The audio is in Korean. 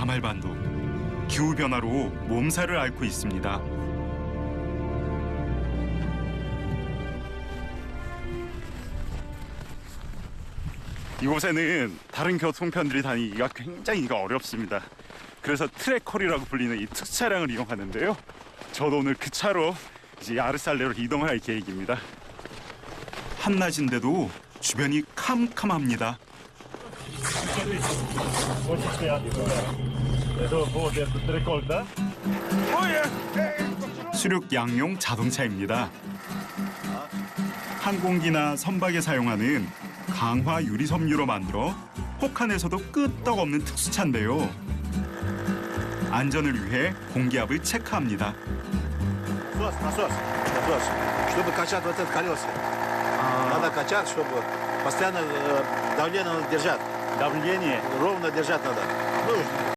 야말반도 기후 변화로 몸살을 앓고 있습니다. 이곳에는 다른 교통편들이 다니기가 굉장히 어렵습니다. 그래서 트래커리라고 불리는 이 특차량을 이용하는데요. 저도 오늘 그 차로 이제 아르살레로 이동을 할 계획입니다. 한낮인데도 주변이 캄캄합니다. 수륙 양용 자동차입니다. 항공기나 선박에 사용하는 강화 유리섬유로 만들어 혹한에서도 끄떡없는 특수차인데요. 안전을 위해 공기압을 체크합니다. Насос, насос, насос. Чтобы качать вот это колеса. Надо качать, чтобы постоянно э, давление надо держать. Давление. Ровно держать надо. Ну,